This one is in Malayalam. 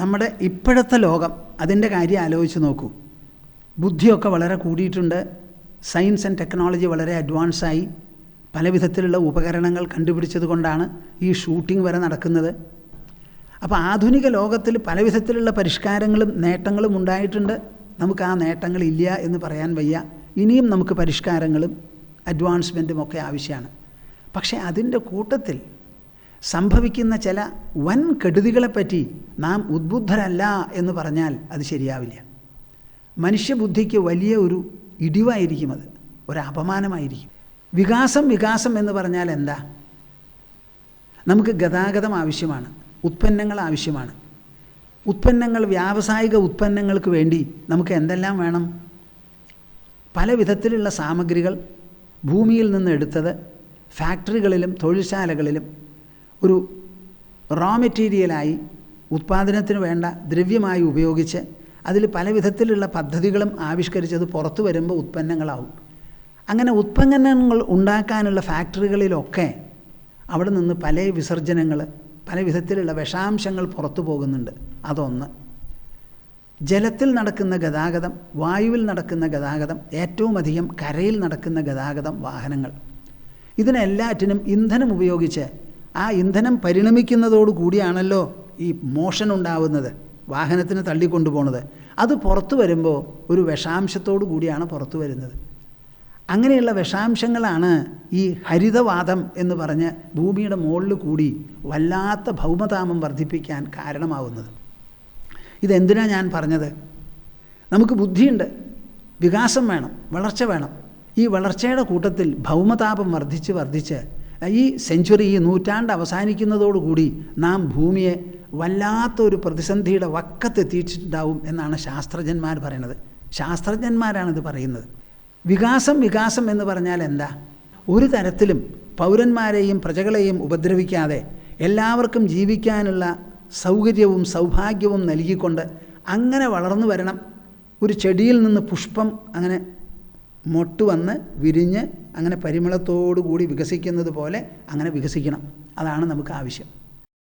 നമ്മുടെ ഇപ്പോഴത്തെ ലോകം അതിന്റെ കാര്യം ആലോചിച്ച് നോക്കൂ. ബുദ്ധിയൊക്കെ വളരെ കൂടിയിട്ടുണ്ട്. സയൻസ് ആൻഡ് ടെക്നോളജി വളരെ അഡ്വാൻസായി പല വിധത്തിലുള്ള ഉപകരണങ്ങൾ കണ്ടുപിടിച്ചത് കൊണ്ടാണ് ഈ ഷൂട്ടിംഗ് വരെ നടക്കുന്നത്. അപ്പോൾ ആധുനിക ലോകത്തിൽ പല വിധത്തിലുള്ള പരിഷ്കാരങ്ങളും നേട്ടങ്ങളും ഉണ്ടായിട്ടുണ്ട്. നമുക്ക് ആ നേട്ടങ്ങളില്ല എന്ന് പറയാൻ വയ്യ. ഇനിയും നമുക്ക് പരിഷ്കാരങ്ങളും അഡ്വാൻസ്മെന്റും ഒക്കെ ആവശ്യമാണ്. പക്ഷേ അതിന്റെ കൂട്ടത്തിൽ സംഭവിക്കുന്ന ചില വൻ കെടുതികളെപ്പറ്റി നാം ഉദ്ബുദ്ധരല്ല എന്ന് പറഞ്ഞാൽ അത് ശരിയാവില്ല. മനുഷ്യബുദ്ധിക്ക് വലിയ ഒരു ഇടിവായിരിക്കും അത് ഒരു അപമാനമായിരിക്കും. വികാസം വികാസം എന്ന് പറഞ്ഞാൽ എന്താ? നമുക്ക് ഗതാഗതം ആവശ്യമാണ് ഉത്പന്നങ്ങൾ ആവശ്യമാണ്. ഉത്പന്നങ്ങൾ വ്യാവസായിക ഉത്പന്നങ്ങൾക്ക് വേണ്ടി നമുക്ക് എന്തെല്ലാം വേണം? പല വിധത്തിലുള്ള സാമഗ്രികൾ ഭൂമിയിൽ നിന്ന് എടുത്തത് ഫാക്ടറികളിലും തൊഴിൽശാലകളിലും ഒരു റോ മെറ്റീരിയലായി ഉത്പാദനത്തിന് വേണ്ട ദ്രവ്യമായി ഉപയോഗിച്ച് അതിൽ പല വിധത്തിലുള്ള പദ്ധതികളും ആവിഷ്കരിച്ചത് പുറത്തു വരുമ്പോൾ ഉത്പന്നങ്ങളാവും. അങ്ങനെ ഉത്പന്നങ്ങൾ ഉണ്ടാക്കാനുള്ള ഫാക്ടറികളിലൊക്കെ അവിടെ നിന്ന് പല വിസർജനങ്ങൾ പല വിധത്തിലുള്ള വിഷാംശങ്ങൾ പുറത്തു പോകുന്നുണ്ട്. അതൊന്ന്. ജലത്തിൽ നടക്കുന്ന ഗതാഗതം വായുവിൽ നടക്കുന്ന ഗതാഗതം ഏറ്റവും അധികം കരയിൽ നടക്കുന്ന ഗതാഗതം വാഹനങ്ങൾ. ഇതിനെല്ലാറ്റിനും ഇന്ധനം ഉപയോഗിച്ച് ആ ഇന്ധനം പരിണമിക്കുന്നതോടു കൂടിയാണല്ലോ ഈ മോഷൻ ഉണ്ടാവുന്നത് വാഹനത്തിന് തള്ളിക്കൊണ്ടുപോകുന്നത് അത് പുറത്തു വരുമ്പോൾ ഒരു വിഷാംശത്തോടു കൂടിയാണ് പുറത്തു വരുന്നത്. അങ്ങനെയുള്ള വിഷാംശങ്ങളാണ് ഈ ഹരിതവാദം എന്ന് പറഞ്ഞ് ഭൂമിയുടെ മുകളിൽ കൂടി വല്ലാത്ത ഭൗമതാമം വർദ്ധിപ്പിക്കാൻ കാരണമാവുന്നത്. ഇതെന്തിനാ ഞാൻ പറഞ്ഞത്? നമുക്ക് ബുദ്ധിയുണ്ട് വികാസം വേണം വളർച്ച വേണം. ഈ വളർച്ചയുടെ കൂട്ടത്തിൽ ഭൗമതാപം വർദ്ധിച്ച് വർദ്ധിച്ച് ഈ സെഞ്ചുറി ഈ നൂറ്റാണ്ട് അവസാനിക്കുന്നതോടുകൂടി നാം ഭൂമിയെ വല്ലാത്തൊരു പ്രതിസന്ധിയുടെ വക്കത്തെത്തിയിട്ടുണ്ടാവും എന്നാണ് ശാസ്ത്രജ്ഞന്മാർ പറയുന്നത്. ശാസ്ത്രജ്ഞന്മാരാണിത് പറയുന്നത്. വികാസം വികാസം എന്ന് പറഞ്ഞാൽ എന്താ? ഒരു തരത്തിലും പൗരന്മാരെയും പ്രജകളെയും ഉപദ്രവിക്കാതെ എല്ലാവർക്കും ജീവിക്കാനുള്ള സൗകര്യവും സൗഭാഗ്യവും നൽകിക്കൊണ്ട് അങ്ങനെ വളർന്നു വരണം. ഒരു ചെടിയിൽ നിന്ന് പുഷ്പം അങ്ങനെ മൊട്ട് വന്ന് വിരിഞ്ഞ് അങ്ങനെ പരിമളത്തോടു കൂടി വികസിക്കുന്നത് പോലെ അങ്ങനെ വികസിക്കണം. അതാണ് നമുക്ക് ആവശ്യം.